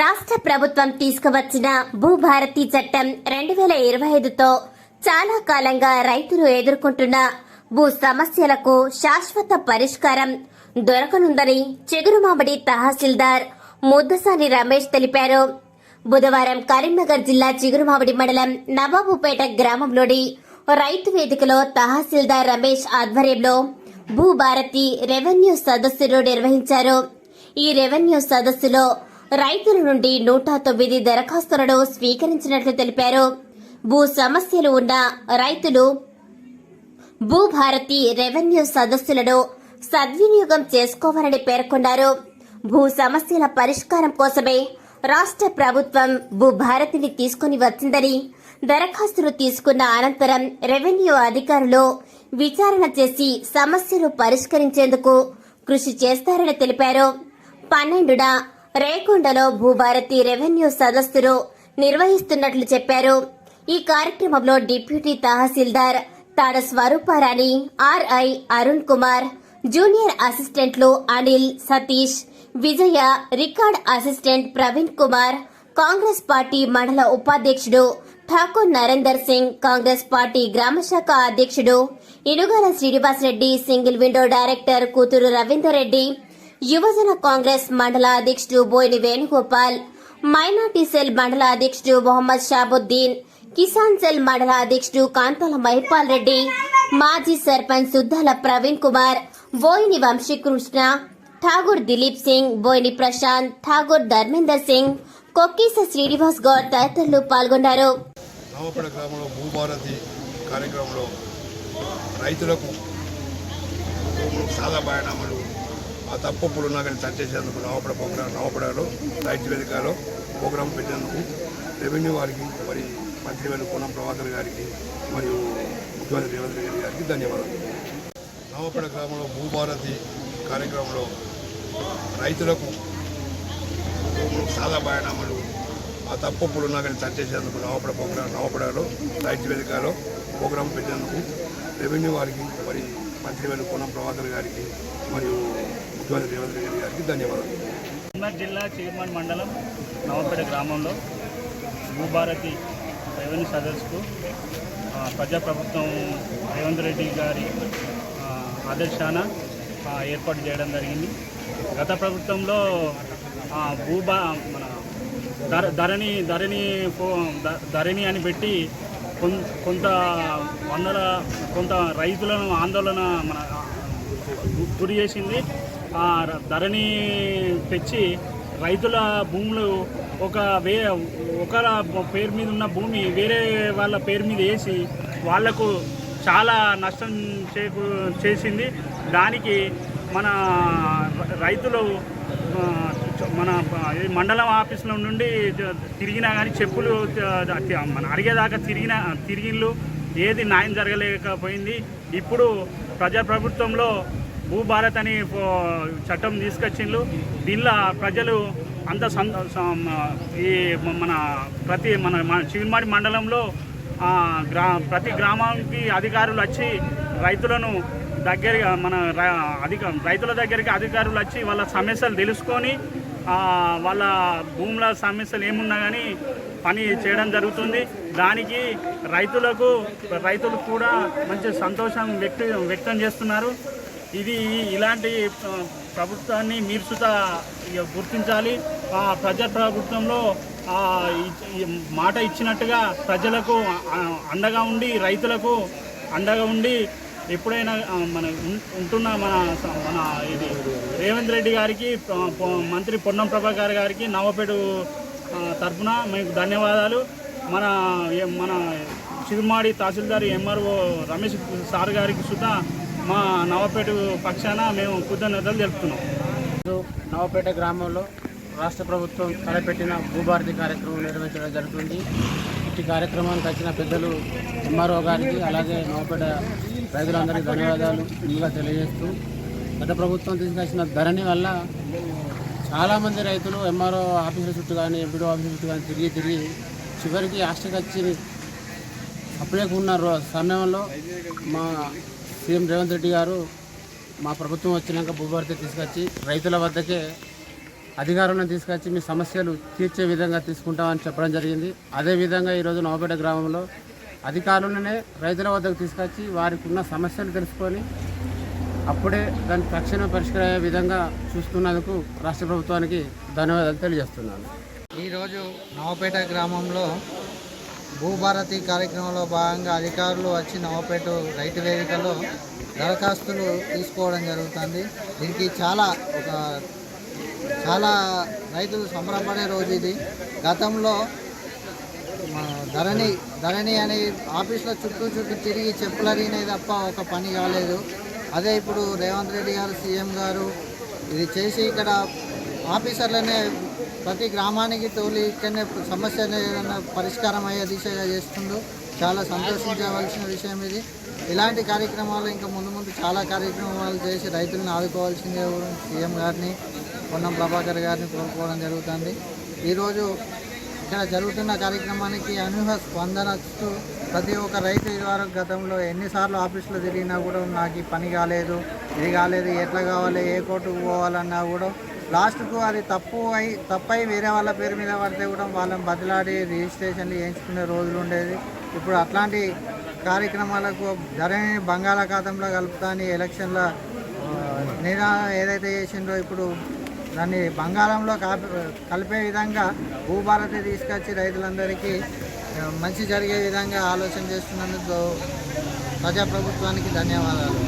రాష్ట్ర ప్రభుత్వం తీసుకువచ్చిన భూభారతి చట్టం రెండు వేల ఇరవై ఐదుతో చాలా కాలంగా రైతులు ఎదుర్కొంటున్న భూ సమస్యలకు శాశ్వత పరిష్కారం దొరకనుందని చిగురుమామిడి తహసీల్దార్ ముద్దసాని రమేష్ తెలిపారు. బుధవారం కరీంనగర్ జిల్లా చిగురుమామిడి మండలం నవాబుపేట గ్రామంలోని రైతు వేదికలో తహసీల్దార్ రమేష్ ఆధ్వర్యంలో భూభారతి రెవెన్యూ సదస్సును నిర్వహించారు. ఈ రెవెన్యూ సదస్సులో రైతుల నుండి నూట తొమ్మిది దరఖాస్తులను స్వీకరించినట్లు తెలిపారు. భూ సమస్యలు ఉన్న రైతులు భూభారతి రెవెన్యూ సదస్సులను సద్వినియోగం చేసుకోవాలని పేర్కొన్నారు. భూ సమస్యల పరిష్కారం కోసమే రాష్ట్ర ప్రభుత్వం భూభారతిని తీసుకుని వచ్చిందని దరఖాస్తులు తీసుకున్న అనంతరం రెవెన్యూ అధికారులు విచారణ చేసి సమస్యలు పరిష్కరించేందుకు కృషి చేస్తారని తెలిపారు. పన్నెండున రేకొండలో భూభారతి రెవెన్యూ సదస్సును నిర్వహిస్తున్నట్లు చెప్పారు. ఈ కార్యక్రమంలో deputy tahsildar Tada Swarooparani RI Arun Kumar junior అసిస్టెంట్లు Anil Satish Vijaya record assistant Praveen Kumar Congress party మండల ఉపాధ్యక్షుడు ఠాకూర్ నరేందర్ సింగ్ కాంగ్రెస్ పార్టీ గ్రామశాఖ అధ్యక్షుడు Inugala Srinivasa Reddy single window director కూతురు రవీందర్ రెడ్డి యువజన కాంగ్రెస్ మండల అధ్యక్షుడు బోయిని వేణుగోపాల్ మైనార్టీ సెల్ మండల అధ్యక్షుడు మొహమ్మద్ షాబుద్దీన్ కిసాన్ సెల్ మండల అధ్యక్షుడు కాంతాల మహిపాల్ రెడ్డి మాజీ సర్పంచ్ సుద్దాల ప్రవీణ్ కుమార్ బోయిని వంశీకృష్ణ ఠాగూర్ దిలీప్ సింగ్ బోయిని ప్రశాంత్ ఠాగూర్ ధర్మేందర్ సింగ్ కొక్కీస శ్రీనివాస్ గౌడ్ తదితరులు పాల్గొన్నారు. గ్రామంలో భూభారతి కార్యక్రమంలో రైతులకు సాదా బయనామాలు ఆ తప్పులు ఉన్నా కానీ తట్టేసేందుకు నవపడ ప్రోగ్రాం నవపడలో రైతు వేదికలో ప్రోగ్రాం పెట్టేందుకు రెవెన్యూ వారికి మరి మంత్రివర్గ పూనం ప్రభాకర్ గారికి మరియు ముఖ్యమంత్రి రేవంత్ రెడ్డి గారికి ధన్యవాదాలు. నవపడ గ్రామంలో భూభారతి కార్యక్రమంలో రైతులకు సాదా బయనామాలు ఆ తప్పులు ఉన్నా కానీ తట్టేసేందుకు నవపడ ప్రోగ్రాం నవపడలో రైతు వేదికలో ప్రోగ్రాం పెట్టేందుకు రెవెన్యూ వారికి మరి మంత్రివర్గ పూనం ప్రభాకర్ గారికి మరియు ముఖ్యమంత్రి రేవంత్ రెడ్డి గారికి ధన్యవాదాలు. కరీంనగర్ జిల్లా చీర్మన్ మండలం నవపేట గ్రామంలో భూభారతి రెవెన్యూ సదస్సుకు ప్రజా ప్రజాప్రభుత్వం రేవంత్ రెడ్డి గారి ఆదర్శాన ఏర్పాటు చేయడం జరిగింది. గత ప్రభుత్వంలో భూభా మన ధర ధరణి ధరణి ధరణి అని పెట్టి కొంత వందల కొంత రైతులను ఆందోళన మన గురి చేసింది. ఆ ధరని తెచ్చి రైతుల భూములు ఒక వే ఒకల పేరు మీద ఉన్న భూమి వేరే వాళ్ళ పేరు మీద వేసి వాళ్ళకు చాలా నష్టం చేకూ చేసింది. దానికి మన రైతులు మన మండలం ఆఫీసులో నుండి తిరిగినా కానీ చెప్పులు మన అడిగేదాకా తిరిగిన తిరిగిళ్ళు ఏది న్యాయం జరగలేకపోయింది. ఇప్పుడు ప్రజాప్రభుత్వంలో భూభారత్ అని చట్టం తీసుకొచ్చిండ్రు దీనిలో ప్రజలు అంత ఈ మన ప్రతి మన మన చిగురుమాడి మండలంలో గ్రా ప్రతి గ్రామానికి అధికారులు వచ్చి రైతులను దగ్గరగా మన అధిక రైతుల దగ్గరికి అధికారులు వచ్చి వాళ్ళ సమస్యలు తెలుసుకొని వాళ్ళ భూముల సమస్యలు ఏమున్నా కానీ పని చేయడం జరుగుతుంది. దానికి రైతులకు రైతులు కూడా మంచి సంతోషం వ్యక్తి వ్యక్తం చేస్తున్నారు. ఇది ఇలాంటి ప్రభుత్వాన్ని మీరు సుత ఇక గుర్తించాలి. ఆ ప్రజా ప్రభుత్వంలో మాట ఇచ్చినట్టుగా ప్రజలకు అండగా ఉండి రైతులకు అండగా ఉండి ఎప్పుడైనా మన ఉంటున్న మన మన ఇది రేవంత్ రెడ్డి గారికి మంత్రి పొన్నం ప్రభాకర్ గారికి నవపేట తరఫున మీకు ధన్యవాదాలు. మన మన చిరుమాడి తహసీల్దార్ ఎంఆర్ఓ రమేష్ సార్ గారికి సుధా మా నవపేట పక్షాన మేము కృతజ్ఞతలు తెలుపుతున్నాం ఈరోజు నవపేట గ్రామంలో రాష్ట్ర ప్రభుత్వం తలపెట్టిన భూభారతి కార్యక్రమం నిర్వహించడం జరుగుతుంది. ఇట్టి కార్యక్రమానికి వచ్చిన పెద్దలు ఎంఆర్ఓ గారికి అలాగే నవపేట రైతులందరికీ ధన్యవాదాలు. ముందుగా తెలియజేస్తూ గత ప్రభుత్వం తీసుకొచ్చిన ధరణి వల్ల చాలామంది రైతులు ఎంఆర్ఓ ఆఫీసుల చుట్టూ కానీ ఎంపీడో ఆఫీసుల చుట్టూ కానీ తిరిగి తిరిగి చివరికి ఆస్టికొచ్చి అప్పుడే ఉన్న రో- సమయంలో మా సీఎం రేవంత్ రెడ్డి గారు మా ప్రభుత్వం వచ్చినాక భూభారతి తీసుకొచ్చి రైతుల వద్దకే అధికారులను తీసుకొచ్చి మీ సమస్యలు తీర్చే విధంగా తీసుకుంటామని చెప్పడం జరిగింది. అదేవిధంగా ఈరోజు నవపేట గ్రామంలో అధికారులనే రైతుల వద్దకు తీసుకొచ్చి వారికి ఉన్న సమస్యలు తెలుసుకొని అప్పుడే దాని తక్షణ పరిష్కరయ్యే విధంగా చూస్తున్నందుకు రాష్ట్ర ప్రభుత్వానికి ధన్యవాదాలు తెలియజేస్తున్నాను. ఈరోజు నవపేట గ్రామంలో భూభారతి కార్యక్రమంలో భాగంగా అధికారులు వచ్చి నవపేట రైతు వేదికలో దరఖాస్తులు తీసుకోవడం జరుగుతుంది. దీనికి చాలా ఒక చాలా రైతులు సంబరపడే రోజు ఇది. గతంలో ధరణి ధరణి అనే ఆఫీస్లో చుట్టూ చుట్టూ తిరిగి చెప్పులరిగినాయి తప్ప ఒక పని కాలేదు. అదే ఇప్పుడు రేవంత్ రెడ్డి గారు సీఎం గారు ఇది చేసి ఇక్కడ ఆఫీసర్లనే ప్రతి గ్రామానికి తోలి ఇక్కడనే సమస్య ఏదైనా పరిష్కారం అయ్యే దిశగా చేస్తుండు. చాలా సంతోషించవలసిన విషయం ఇది. ఇలాంటి కార్యక్రమాలు ఇంకా ముందు ముందు చాలా కార్యక్రమాలు చేసి రైతులను ఆదుకోవాల్సిందే సీఎం గారిని పొన్నం ప్రభాకర్ గారిని కోరుకోవడం జరుగుతుంది. ఈరోజు ఇక్కడ జరుగుతున్న కార్యక్రమానికి అనూహ స్పందనస్తూ ప్రతి ఒక్క రైతు ఇదివరకు గతంలో ఎన్నిసార్లు ఆఫీసులో తిరిగినా కూడా నాకు పని కాలేదు ఇది కాలేదు ఎట్లా కావాలి ఏ కోర్టుకు పోవాలన్నా కూడా లాస్ట్కు అది తప్పు అయి తప్పై వేరే వాళ్ళ పేరు మీద పడితే కూడా వాళ్ళని బదిలాడి రిజిస్ట్రేషన్లు చేయించుకునే రోజులు ఉండేది. ఇప్పుడు అట్లాంటి కార్యక్రమాలకు ధరని బంగాళాఖాతంలో కలుపుతాని ఎలక్షన్ల నిరా ఏదైతే చేసిండ్రో ఇప్పుడు దాన్ని బంగాళంలో కలిపే విధంగా భూభారతి తీసుకొచ్చి రైతులందరికీ మంచి జరిగే విధంగా ఆలోచన చేస్తున్నందుకు ప్రజాప్రభుత్వానికి ధన్యవాదాలు.